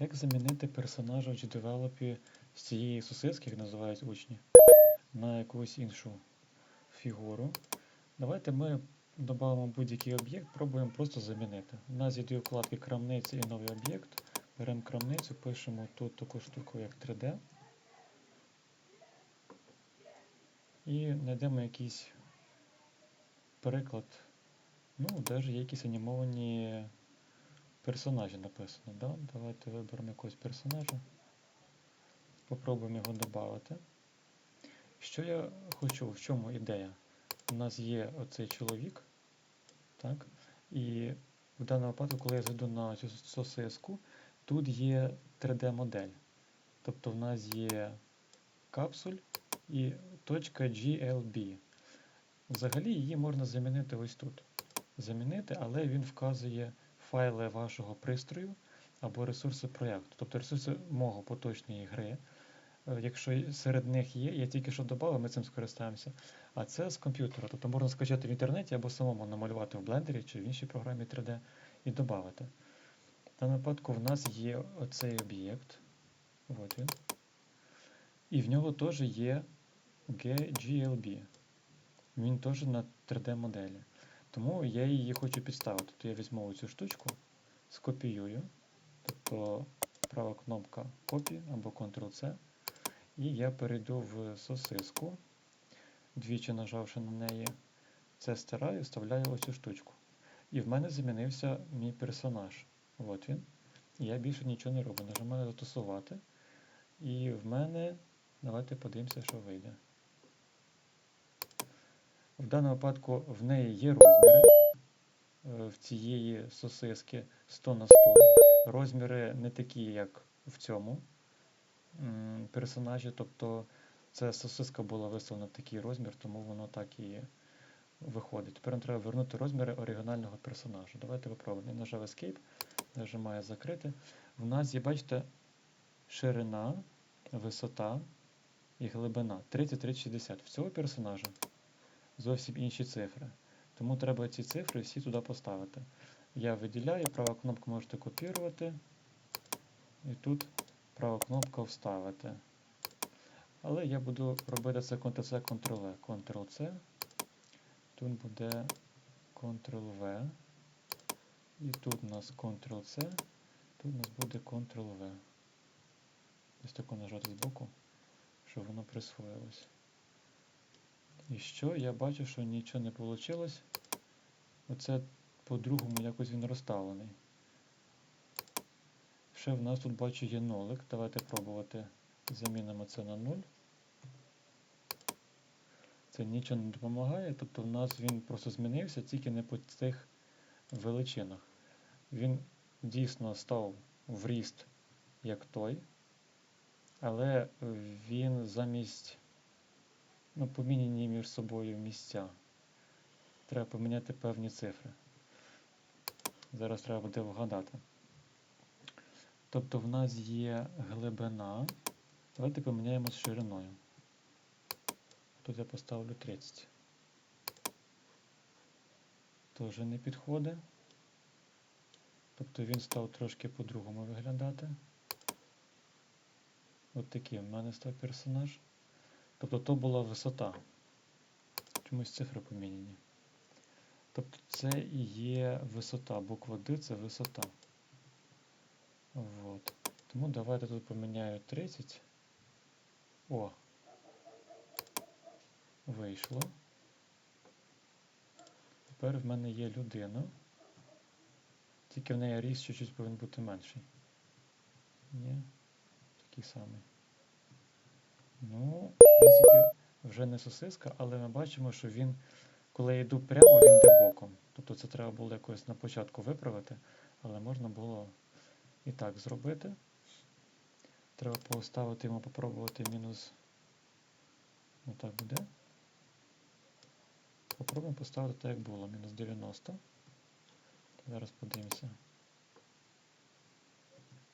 Як замінити персонажа в GDevelop з цієї сосиски, як називають учні, на якусь іншу фігуру? Давайте ми додамо будь-який об'єкт, пробуємо просто замінити. У нас є вкладки крамниця і новий об'єкт. Беремо крамницю, пишемо тут таку штуку, як 3D. І знайдемо якийсь приклад. Ну, ж є якісь анімовані персонажі написано. Да? Давайте виберемо якогось персонажа. Попробуємо його додати. Що я хочу, в чому ідея? У нас є оцей чоловік, так? І в даному випадку, коли я зайду на цю сосиску, тут є 3D-модель. Тобто в нас є капсуль і точка GLB. Взагалі її можна замінити ось тут. Замінити, але він вказує файли вашого пристрою або ресурси проєкту. Тобто ресурси мого поточної гри. Е, Якщо серед них є, я тільки що додав, ми цим скористаємося. А це з комп'ютера. Тобто можна скачати в інтернеті або самому намалювати в блендері чи в іншій програмі 3D і додати. В даному випадку в нас є оцей об'єкт. От він. І в нього теж є GLB. Він теж на 3D-моделі. Тому я її хочу підставити. Тобто я візьму цю штучку, скопіюю, тобто права кнопка Copy або Ctrl-C. І я перейду в сосиску, двічі нажавши на неї, це стираю, вставляю оцю штучку. І в мене замінився мій персонаж. От він. Я більше нічого не роблю. Нажимаю застосувати. І в мене, давайте подивимося, що вийде. В даному випадку в неї є розміри е, в цієї сосиски 100 на 100. Розміри не такі, як в цьому персонажі. Тобто ця сосиска була виставлена в такий розмір, тому воно так і виходить. Тепер нам треба вернути розміри оригінального персонажа. Давайте випробуємо. Я нажав Escape, нажимаю закрити. В нас є, бачите, ширина, висота і глибина 30-30-60. В цього персонажа зовсім інші цифри. Тому треба ці цифри всі туди поставити. Я виділяю, права кнопка можете копірувати. І тут права кнопка вставити. Але я буду робити це Ctrl-C, Ctrl-V. Ctrl-C. Тут буде Ctrl-V. І тут у нас Ctrl-C. Тут у нас буде Ctrl-V. Ось тако нажати збоку, щоб воно присвоїлось. І що? Я бачу, що нічого не вийшло. Оце по-другому якось він розставлений. Ще в нас тут бачу є нолик. Давайте пробувати. Замінимо це на 0. Це нічого не допомагає, тобто в нас він просто змінився, тільки не по цих величинах. Він дійсно став в ріст як той, але він замість ну, поміняні між собою місця. Треба поміняти певні цифри. Зараз треба буде вгадати. Тобто в нас є глибина. Давайте поміняємо з шириною. Тут я поставлю 30. Теж не підходить. Тобто він став трошки по-другому виглядати. От такий в мене став персонаж. Тобто то була висота. Чомусь цифри поміняні. Тобто це і є висота. Буква D це висота. Вот. Тому давайте тут поміняю 30. О! Вийшло. Тепер в мене є людина. Тільки в неї ріст чуть-чуть повинен бути менший. Ні, такий самий. Ну, в принципі, вже не сосиска, але ми бачимо, що він, коли я йду прямо, він йде боком. Тобто це треба було якось на початку виправити, але можна було і так зробити. Треба поставити йому, попробувати мінус. Отак буде. Попробуємо поставити так, як було, мінус 90. Зараз подивимося.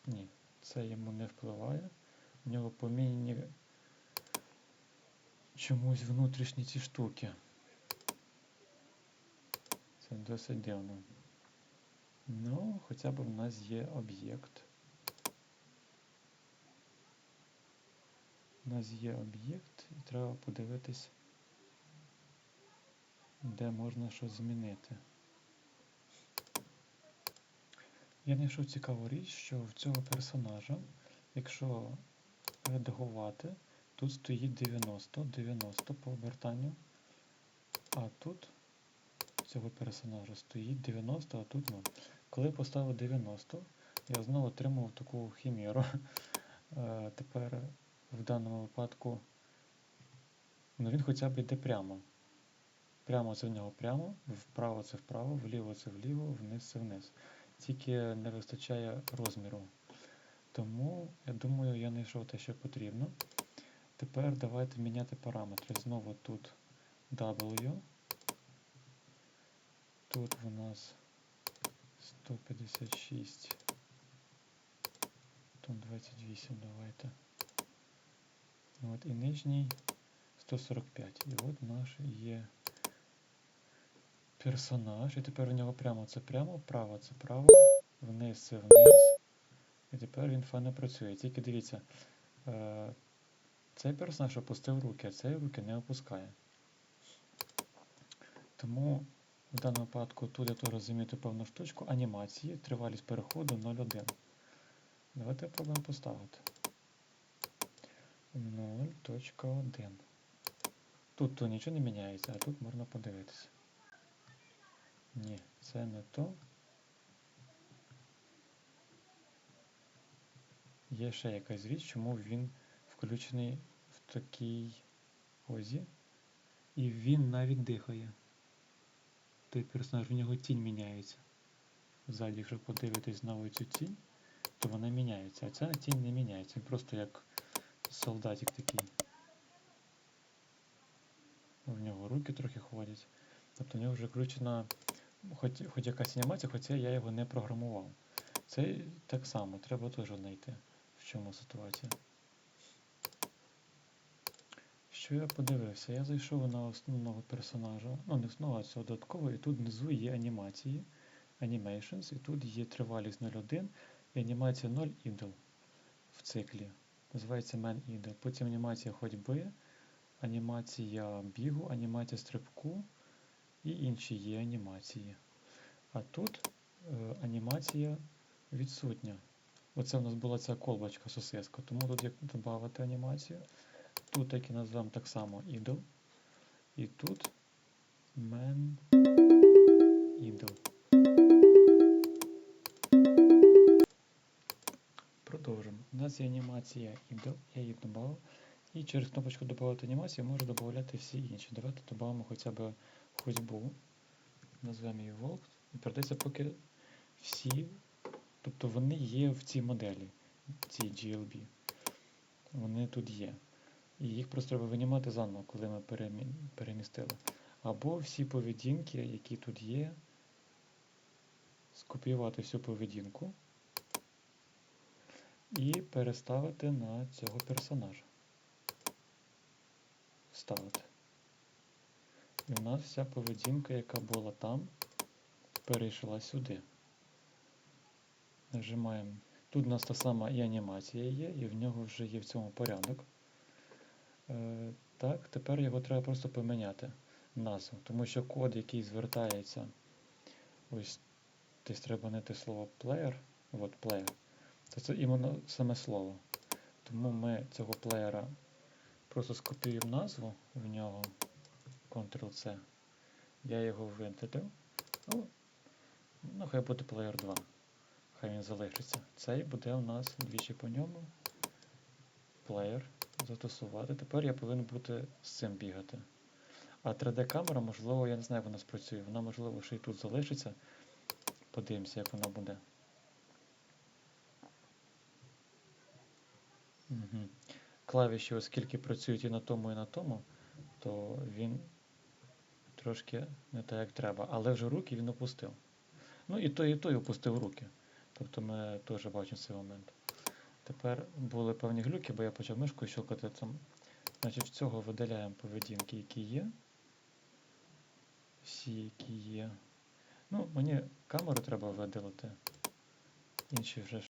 Ні, це йому не впливає. У нього помінені чомусь внутрішні ці штуки. Це досить дивно. Ну, хоча б в нас є об'єкт. У нас є об'єкт і треба подивитись, де можна щось змінити. Я знайшов цікаву річ, що в цього персонажа, якщо редагувати, тут стоїть 90, 90 по обертанню, а тут цього персонажа стоїть 90, а тут 0. Коли поставив 90, я знову отримав таку хімеру. Е, Тепер в даному випадку ну, він хоча б йде прямо. Прямо це в нього прямо, вправо це вправо, вліво це вліво, вниз це вниз. Тільки не вистачає розміру. Тому, я думаю, я знайшов те, що потрібно. Тепер давайте міняти параметри. Знову тут W. Тут у нас 156. Тут 28 давайте. От, і нижній 145. І от наш є персонаж. І тепер у нього прямо це прямо, право це право, вниз це вниз. І тепер він файно працює. Тільки дивіться, е, цей персонаж опустив руки, а цей руки не опускає. Тому в даному випадку тут я теж розумію певну штучку анімації, тривалість переходу 0,1. Давайте пробуємо поставити. 0.1. Тут то нічого не міняється, а тут можна подивитися. Ні, це не то. Є ще якась річ, чому він включений в такій позі. І він навіть дихає. Той персонаж, в нього тінь міняється. Ззаді, якщо подивитись знову цю тінь, то вона міняється. А ця тінь не міняється. Він просто як солдатик такий. В нього руки трохи ходять. Тобто в нього вже включена хоч, хоч якась анімація, хоча я його не програмував. Це так само, треба теж знайти, в чому ситуація. Що я подивився? Я зайшов на основного персонажа, ну не основного, а цього додаткового, і тут внизу є анімації, Animations, і тут є тривалість 0.1 і анімація 0 idle в циклі. Називається Man Idle. Потім анімація ходьби, анімація бігу, анімація стрибку і інші є анімації. А тут е, анімація відсутня. Оце в нас була ця колбочка сосиска, тому тут як додати анімацію. Тут так і назвемо так само idle. І тут man idle. Продовжимо. У нас є анімація idle, я її додав. І через кнопочку додати анімацію можу додати всі інші. Давайте додамо хоча б ходьбу. Назвемо її Walk. І передається поки всі, тобто вони є в цій моделі, цій GLB. Вони тут є. І їх просто треба винімати заново, коли ми перемістили. Або всі поведінки, які тут є, скопіювати всю поведінку і переставити на цього персонажа. Вставити. І в нас вся поведінка, яка була там, перейшла сюди. Нажимаємо. Тут у нас та сама і анімація є, і в нього вже є в цьому порядок. Е, так, тепер його треба просто поміняти назву, тому що код, який звертається, ось десь треба знайти слово player, от player, то це іменно саме слово. Тому ми цього плеєра просто скопіюємо назву в нього, Ctrl-C. Я його видалив. Ну, ну, хай буде player 2. Хай він залишиться. Цей буде у нас двічі по ньому. Player застосувати. Тепер я повинен бути з цим бігати. А 3D-камера, можливо, я не знаю, як вона спрацює. Вона, можливо, ще й тут залишиться. Подивимося, як вона буде. Угу. Клавіші, оскільки працюють і на тому, і на тому, то він трошки не так, як треба. Але вже руки він опустив. Ну і той, і той опустив руки. Тобто ми теж бачимо цей момент. Тепер були певні глюки, бо я почав мишкою щелкати там. Значить, з цього видаляємо поведінки, які є. Всі, які є. Ну, мені камеру треба видалити. Інші вже